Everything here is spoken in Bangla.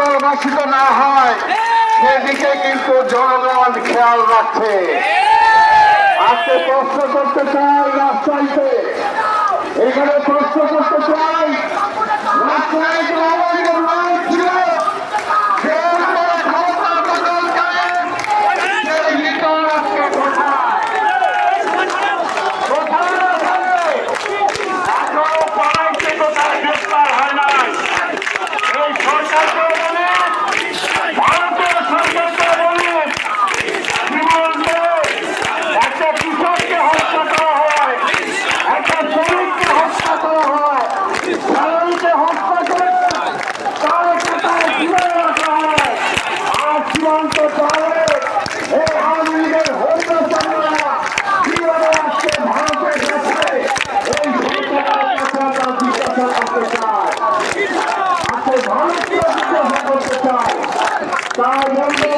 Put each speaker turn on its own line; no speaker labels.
পুনর্বাসিত না হয়, সেদিকে কিন্তু জনগণ খেয়াল রাখছে আজকে প্রশ্ন করতে চাই রাজশাহীতে। এখানে প্রশ্ন করতে চাই রাজশাহীতে তাই বন্ধু